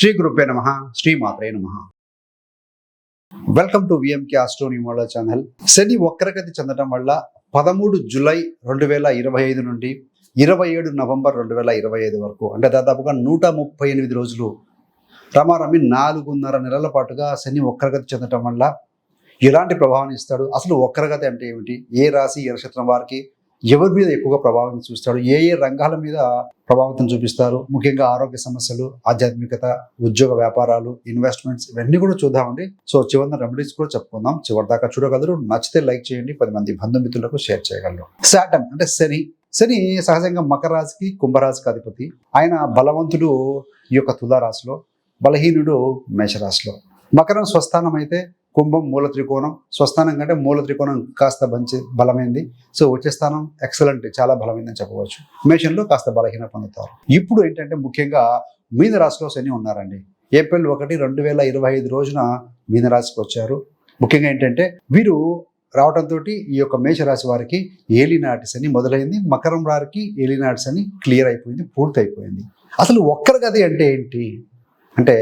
శ్రీ గురుపే నమ శ్రీ మాత్రే నమ. Welcome to VMK astro channel శని వక్రగతి చెందడం వల్ల పదమూడు జులై రెండు వేల ఇరవై ఐదు నుండి ఇరవై ఏడు నవంబర్ రెండు వేల ఇరవై ఐదు వరకు అంటే దాదాపుగా నూట ముప్పై ఎనిమిది రోజులు రమారమి నాలుగున్నర నెలల పాటుగా శని వక్రగతి చెందడం వల్ల ఎలాంటి ప్రభావాన్ని ఇస్తాడు? అసలు వక్రగతి అంటే ఏమిటి? ఏ రాశి ఏ నక్షత్రం వారికి ఎవరి మీద ఎక్కువగా ప్రభావం చూపిస్తారు ఏ ఏ రంగాల మీద ప్రభావితం చూపిస్తారు? ముఖ్యంగా ఆరోగ్య సమస్యలు ఆధ్యాత్మికత ఉద్యోగ వ్యాపారాలు ఇన్వెస్ట్మెంట్స్ ఇవన్నీ కూడా చూద్దామండి. సో చివరిన రెమెడీస్ కూడా చెప్పుకుందాం. చివరి దాకా చూడగలరు. నచ్చితే లైక్ చేయండి. పది మంది బంధుమిత్రులకు షేర్ చేయగలరు. శాటం అంటే శని. శని సహజంగా మకరరాశికి కుంభరాశికి అధిపతి. ఆయన బలవంతుడు ఈ యొక్క తులారాశిలో బలహీనుడు మేషరాశిలో. మకరం స్వస్థానం అయితే కుంభం మూల త్రికోణం. స్వస్థానం కంటే మూల త్రికోణం కాస్త మంచి బలమైంది. సో వచ్చే స్థానం ఎక్సలెంట్ చాలా బలమైందని చెప్పవచ్చు. మేషంలో కాస్త బలహీన పొందుతారు. ఇప్పుడు ఏంటంటే ముఖ్యంగా మీన రాశిలో శని ఉన్నారండి. ఏప్రిల్ ఒకటి రెండు వేల ఇరవై ఐదు రోజున మీన రాశికి వచ్చారు. ముఖ్యంగా ఏంటంటే వీరు రావడంతో ఈ యొక్క మేషరాశి వారికి ఏలినాటి శని మొదలైంది. మకరం వారికి ఏలినాటి శని క్లియర్ అయిపోయింది పూర్తి అయిపోయింది అసలు ఒక్కరి గది అంటే ఏంటి? అంటే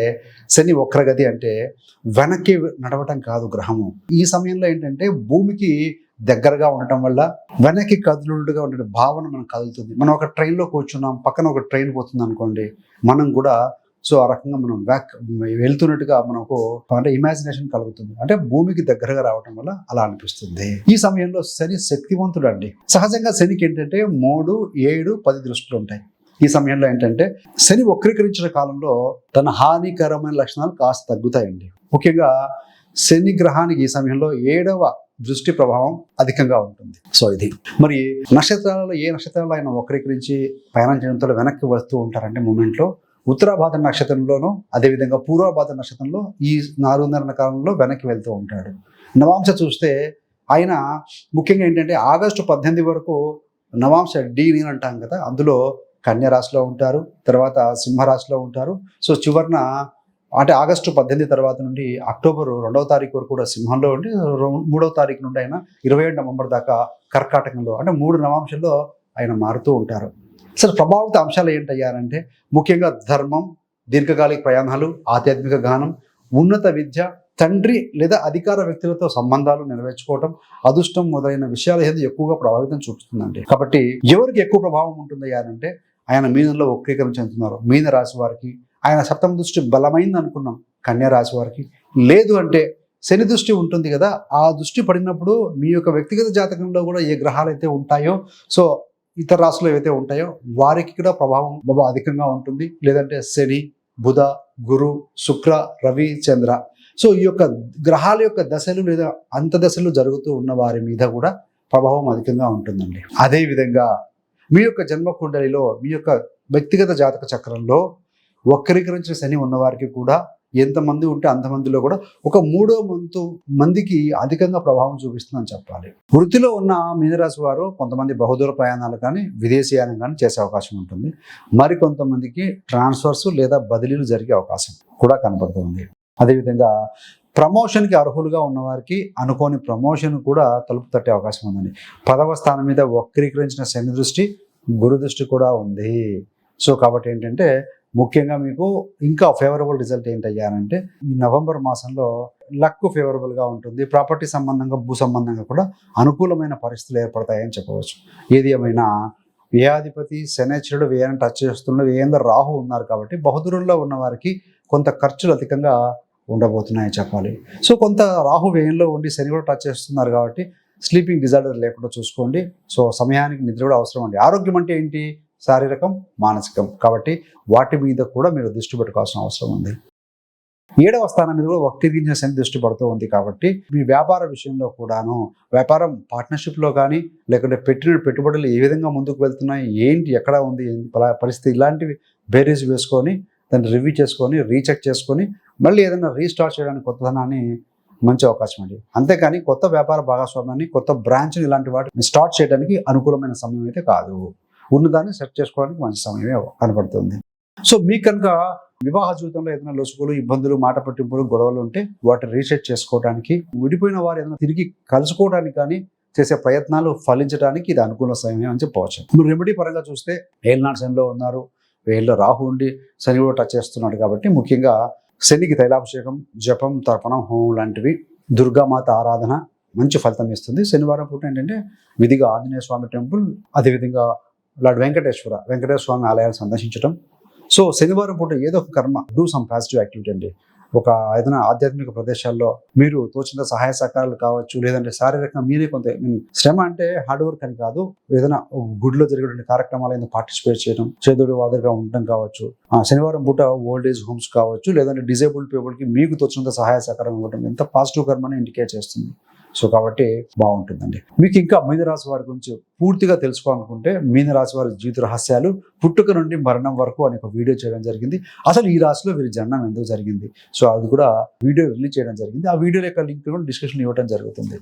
శని వక్రగతి అంటే వెనక్కి నడవటం కాదు గ్రహము. ఈ సమయంలో ఏంటంటే భూమికి దగ్గరగా ఉండటం వల్ల వెనక్కి కదులుగా ఉండే భావన మనకు కదులుతుంది. మనం ఒక ట్రైన్లో కూర్చున్నాం పక్కన ఒక ట్రైన్ పోతుంది అనుకోండి మనం కూడా సో ఆ రకంగా మనం బ్యాక్ వెళ్తున్నట్టుగా మనకు అంటే ఇమాజినేషన్ కలుగుతుంది. అంటే భూమికి దగ్గరగా రావటం వల్ల అలా అనిపిస్తుంది. ఈ సమయంలో శని శక్తివంతుడు అండి సహజంగా శనికి ఏంటంటే మూడు ఏడు పది దృష్టిలు ఉంటాయి. ఈ సమయంలో ఏంటంటే శని వక్రీకరించిన కాలంలో తన హానికరమైన లక్షణాలు కాస్త తగ్గుతాయండి. ముఖ్యంగా శని గ్రహానికి ఈ సమయంలో ఏడవ దృష్టి ప్రభావం అధికంగా ఉంటుంది. సో ఇది మరి నక్షత్రాలలో ఏ నక్షత్రాలు ఆయన వక్రీకరించి ప్రయాణం చేయడంతో వెనక్కి వస్తూ ఉంటారంటే మూమెంట్లో ఉత్తరాభాద నక్షత్రంలోనూ అదేవిధంగా పూర్వభాద నక్షత్రంలో ఈ నాలుగున్నర కాలంలో వెనక్కి వెళ్తూ ఉంటాడు. నవాంశ చూస్తే ఆయన ముఖ్యంగా ఏంటంటే ఆగస్టు పద్దెనిమిది వరకు నవాంశ డీని అంటాం కదా అందులో కన్యరాశిలో ఉంటారు తర్వాత సింహరాశిలో ఉంటారు. సో చివరిన అంటే ఆగస్టు పద్దెనిమిది తర్వాత నుండి అక్టోబర్ రెండవ తారీఖు వరకు కూడా సింహంలో ఉండి మూడవ తారీఖు నుండి ఆయన ఇరవై ఏడు నవంబర్ దాకా కర్కాటకంలో అంటే మూడు నవాంశంలో ఆయన మారుతూ ఉంటారు. అసలు ప్రభావిత అంశాలు ఏంటయ్యారంటే ముఖ్యంగా ధర్మం దీర్ఘకాలిక ప్రయాణాలు ఆధ్యాత్మిక గానం ఉన్నత విద్య తండ్రి లేదా అధికార వ్యక్తులతో సంబంధాలు నెరవేర్చుకోవటం అదృష్టం మొదలైన విషయాల మీద ఎక్కువగా ప్రభావితం చూపుతుందండి. కాబట్టి ఎవరికి ఎక్కువ ప్రభావం ఉంటుంది అంటే ఆయన మీనంలో వక్రీకరణ చెందుతున్నారు. మీన రాశి వారికి ఆయన సప్తమ దృష్టి బలమైంది అనుకున్నాం. కన్యా రాశి వారికి లేదు అంటే శని దృష్టి ఉంటుంది కదా ఆ దృష్టి పడినప్పుడు మీ యొక్క వ్యక్తిగత జాతకంలో కూడా ఏ గ్రహాలు అయితే ఉంటాయో సో ఇతర రాశులు ఏవైతే ఉంటాయో వారికి కూడా ప్రభావం బాబా అధికంగా ఉంటుంది. లేదంటే శని బుధ గురు శుక్ర రవి చంద్ర. సో ఈ యొక్క గ్రహాల యొక్క దశలు లేదా అంత దశలు జరుగుతూ ఉన్న వారి మీద కూడా ప్రభావం అధికంగా ఉంటుందండి. అదే విధంగా మీ యొక్క జన్మ కుండలిలో మీ యొక్క వ్యక్తిగత జాతక చక్రంలో వక్రీకరించిన శని ఉన్నవారికి కూడా ఎంతమంది ఉంటే అంతమందిలో కూడా ఒక మూడో వంతు మందికి అధికంగా ప్రభావం చూపిస్తుందని చెప్పాలి. వృత్తిలో ఉన్న మీనరాశి వారు కొంతమంది బహుదూర ప్రయాణాలు కానీ విదేశీయానం కానీ చేసే అవకాశం ఉంటుంది. మరి కొంతమందికి ట్రాన్స్ఫర్స్ లేదా బదిలీలు జరిగే అవకాశం కూడా కనబడుతుంది. అదేవిధంగా ప్రమోషన్కి అర్హులుగా ఉన్నవారికి అనుకోని ప్రమోషన్ కూడా తలుపు తట్టే అవకాశం ఉందండి. పదవ స్థానం మీద వక్రీకరించిన శని దృష్టి గురు దృష్టి కూడా ఉంది. సో కాబట్టి ఏంటంటే ముఖ్యంగా మీకు ఇంకా ఫేవరబుల్ రిజల్ట్ ఏంటయ్యానంటే ఈ నవంబర్ మాసంలో లక్ ఫేవరబుల్గా ఉంటుంది. ప్రాపర్టీ సంబంధంగా భూ సంబంధంగా కూడా అనుకూలమైన పరిస్థితులు ఏర్పడతాయని చెప్పవచ్చు. ఏది ఏమైనా వ్యయాధిపతి శనేశ్వరుడు వ్యయాన్ని టచ్ చేస్తున్న వ్యయంలో రాహు ఉన్నారు కాబట్టి బహుదూరంలో ఉన్న వారికి కొంత ఖర్చులు అధికంగా ఉండబోతున్నాయని చెప్పాలి. సో కొంత రాహు వ్యయంలో ఉండి శని కూడా టచ్ చేస్తున్నారు కాబట్టి స్లీపింగ్ డిజార్డర్ లేకుండా చూసుకోండి. సో సమయానికి నిద్ర కూడా అవసరం అండి. ఆరోగ్యం అంటే ఏంటి? శారీరకం మానసికం. కాబట్టి వాటి మీద కూడా మీరు దృష్టి పెట్టుకోవాల్సిన అవసరం ఉంది. ఏడవ స్థానం మీద కూడా వక్రీకరించిన శని దృష్టి పడుతూ ఉంది కాబట్టి మీ వ్యాపార విషయంలో కూడాను వ్యాపారం పార్ట్నర్షిప్లో కానీ లేకుంటే పెట్టిన పెట్టుబడులు ఏ విధంగా ముందుకు వెళ్తున్నాయి ఏంటి ఎక్కడ ఉంది పలా- పరిస్థితి ఇలాంటివి బేరీజ్ వేసుకొని దాన్ని రివ్యూ చేసుకొని రీచెక్ చేసుకొని మళ్ళీ ఏదైనా రీస్టార్ట్ చేయడానికి కొత్తదనాన్ని మంచి అవకాశం అండి. అంతేకాని కొత్త వ్యాపార భాగస్వామ్యాన్ని కొత్త బ్రాంచ్ని ఇలాంటి వాటిని స్టార్ట్ చేయడానికి అనుకూలమైన సమయం అయితే కాదు. ఉన్నదాన్ని సెట్ చేసుకోవడానికి మంచి సమయమే కనపడుతుంది సో మీకు కనుక వివాహ జీవితంలో ఏదైనా లొసుగులు ఇబ్బందులు మాట పట్టింపులు గొడవలు ఉంటే వాటిని రీసెట్ చేసుకోవడానికి విడిపోయిన వారు ఏదైనా తిరిగి కలుసుకోవడానికి కానీ చేసే ప్రయత్నాలు ఫలించడానికి ఇది అనుకూల సమయం అని చెప్పవచ్చు. మీరు రెమెడీ పరంగా చూస్తే ఏలినాడు శనిలో ఉన్నారు వేళ్ళలో రాహు ఉండి శని కూడా టచ్ చేస్తున్నాడు కాబట్టి ముఖ్యంగా శనికి తైలాభిషేకం జపం తర్పణం హోమం లాంటివి దుర్గామాత ఆరాధన మంచి ఫలితం ఇస్తుంది. శనివారం పూట ఏంటంటే విధిగా ఆంజనేయ స్వామి టెంపుల్ అదేవిధంగా లార్డ్ వెంకటేశ్వర వెంకటేశ్వర స్వామి ఆలయాలు సందర్శించడం సో శనివారం పూట ఏదో ఒక కర్మ డూ సమ్ పాజిటివ్ యాక్టివిటీ అండి. ఒక ఏదైనా ఆధ్యాత్మిక ప్రదేశాల్లో మీరు తోచిన సహాయ సహకారాలు కావచ్చు లేదంటే శారీరకంగా మీరే కొంత శ్రమ అంటే హార్డ్ వర్క్ అని కాదు ఏదైనా గుడిలో జరిగేటువంటి కార్యక్రమాలు ఏదైనా పార్టిసిపేట్ చేయడం చేదుడు వాదుడుగా ఉండటం కావచ్చు ఆ, శనివారం పూట ఓల్డ్ ఏజ్ హోమ్స్ కావచ్చు లేదంటే డిజేబుల్డ్ పీపుల్కి మీకు తోచినంత సహాయ సహకారం ఇవ్వడం ఎంత పాజిటివ్ కర్మని ఇండికేట్ చేస్తుంది. సో కాబట్టి బాగుంటుందండి. మీకు ఇంకా మీనరాశి వారి గురించి పూర్తిగా తెలుసుకోవాలనుకుంటే మీనరాశి వారి జీవిత రహస్యాలు పుట్టుక నుండి మరణం వరకు అనే ఒక వీడియో చేయడం జరిగింది. అసలు ఈ రాశిలో వీరి జన్మం ఎందుకు జరిగింది? సో అది కూడా వీడియో రిలీజ్ చేయడం జరిగింది. ఆ వీడియో యొక్క లింక్ కూడా డిస్కషన్ ఇవ్వడం జరుగుతుంది.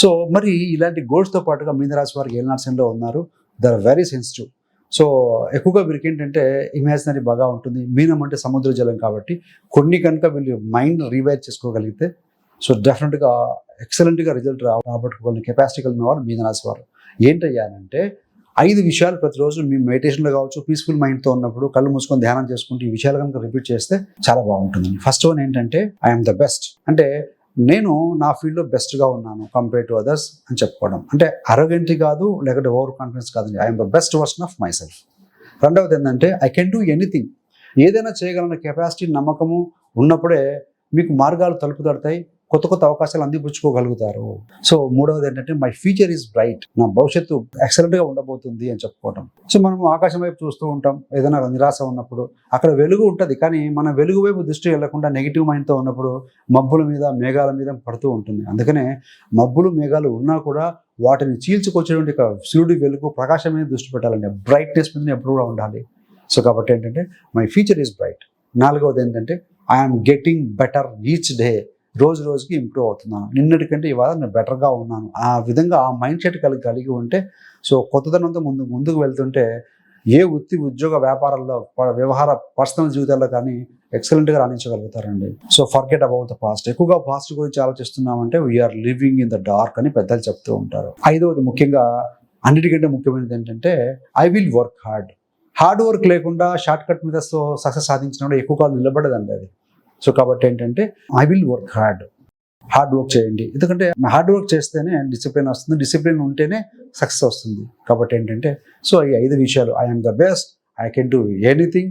సో మరి ఇలాంటి గోల్స్తో పాటుగా మీనరాశి వారికి ఏలనాశంలో ఉన్నారు. They are very sensitive. So ఎక్కువగా వీరికి ఏంటంటే ఇమాజినరీ బాగా ఉంటుంది. మీనం అంటే సముద్ర జలం కాబట్టి కొన్ని కనుక వీళ్ళు మైండ్ రీవైర్ చేసుకోగలిగితే సో డెఫినెట్గా ఎక్సలెంట్గా రిజల్ట్ రాబట్టుకోగలిగిన కెపాసిటీ కలిగిన వారు. మీనరాశి వారు ఏంటయ్యానంటే ఐదు విషయాలు ప్రతిరోజు మీ మెడిటేషన్లో కావచ్చు పీస్ఫుల్ మైండ్తో ఉన్నప్పుడు కళ్ళు మూసుకొని ధ్యానం చేసుకుంటూ ఈ విషయాలు కనుక రిపీట్ చేస్తే చాలా బాగుంటుంది ఫస్ట్ వన్ ఏంటంటే ఐఎమ్ ద బెస్ట్ అంటే నేను నా ఫీల్డ్లో బెస్ట్గా ఉన్నాను కంపేర్ టు అదర్స్ అని చెప్పుకోవడం. అంటే అరగంటి కాదు లేకపోతే ఓవర్ కాన్ఫిడెన్స్ కాదండి I'm the best version of myself రెండవది ఏంటంటే ఐ కెన్ డూ ఎనీథింగ్ ఏదైనా చేయగలన కెపాసిటీ నమ్మకము ఉన్నప్పుడే మీకు మార్గాలు తలుపు తడతాయి కొత్త కొత్త అవకాశాలు అందిపుచ్చుకోగలుగుతారు. సో మూడవది ఏంటంటే మై ఫ్యూచర్ ఈజ్ బ్రైట్ నా భవిష్యత్తు ఎక్సలెంట్గా గా ఉండబోతుంది అని చెప్పుకోవటం. సో మనం ఆకాశం వైపు చూస్తూ ఉంటాం. ఏదైనా నిరాశ ఉన్నప్పుడు అక్కడ వెలుగు ఉంటుంది. కానీ మన వెలుగు వైపు దృష్టి వెళ్ళకుండా నెగిటివ్ మైండ్తో ఉన్నప్పుడు మబ్బుల మీద మేఘాల మీద పడుతూ ఉంటుంది. అందుకనే మబ్బులు మేఘాలు ఉన్నా కూడా వాటిని చీల్చుకొచ్చేటువంటి సూర్యుడి వెలుగు ప్రకాశం మీద దృష్టి పెట్టాలండి బ్రైట్నెస్ మీద ఎప్పుడు కూడా ఉండాలి. సో కాబట్టి ఏంటంటే మై ఫ్యూచర్ ఈజ్ బ్రైట్ నాలుగవది ఏంటంటే I'm getting better each day రోజు రోజుకి ఇంప్రూవ్ అవుతున్నాను నిన్నటికంటే ఇవాళ నేను బెటర్గా ఉన్నాను. ఆ విధంగా ఆ మైండ్ సెట్ కలిగి కలిగి ఉంటే సో కొత్తదనంతో ముందు ముందుకు వెళ్తుంటే ఏ వృత్తి ఉద్యోగ వ్యాపారాల్లో ప- వ్యవహార పర్సనల్ జీవితాల్లో కానీ ఎక్సలెంట్గా రాణించగలుగుతారండి. So forget about the past ఎక్కువగా పాస్ట్ గురించి ఆలోచిస్తున్నామంటే we're living in the dark అని పెద్దలు చెప్తూ ఉంటారు. ఐదవది ముఖ్యంగా అన్నిటికంటే ముఖ్యమైనది ఏంటంటే I will work hard hard work లేకుండా షార్ట్ కట్ మీద సక్సెస్ సాధించినప్పుడు ఎక్కువ కాలం నిలబడదండి అది. సో కాబట్టి ఏంటంటే I will work hard hard work చేయండి. ఎందుకంటే హార్డ్ వర్క్ చేస్తేనే డిసిప్లిన్ వస్తుంది డిసిప్లిన్ ఉంటేనే సక్సెస్ వస్తుంది. కాబట్టి ఏంటంటే సో ఈ ఐదు విషయాలు I'm the best I can do anything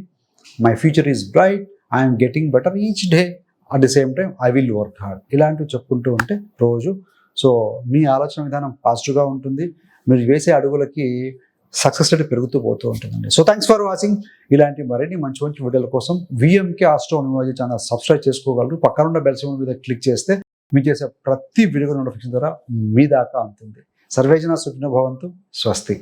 my future is bright I'm getting better each day at the same time I will work hard ఇలాంటివి చెప్పుకుంటూ ఉంటే రోజు సో మీ ఆలోచన విధానం పాజిటివ్గా ఉంటుంది. మీరు వేసే అడుగులకి సక్సెస్ రేట్ పెరుగుతూ పోతూ ఉంటుందండి. సో థ్యాంక్స్ ఫర్ వాచింగ్ ఇలాంటి మరిన్ని మంచి మంచి వీడియోల కోసం VMK astro numerology channel subscribe చేసుకోగలరు. పక్కన ఉన్న బెల్ సింబల్ మీద క్లిక్ చేస్తే మీకు చేసే ప్రతి వీడియో నోటిఫికేషన్ ద్వారా మీ దాకా అందుతుంది సర్వేజన సుఖిన భవంతు. స్వస్తి.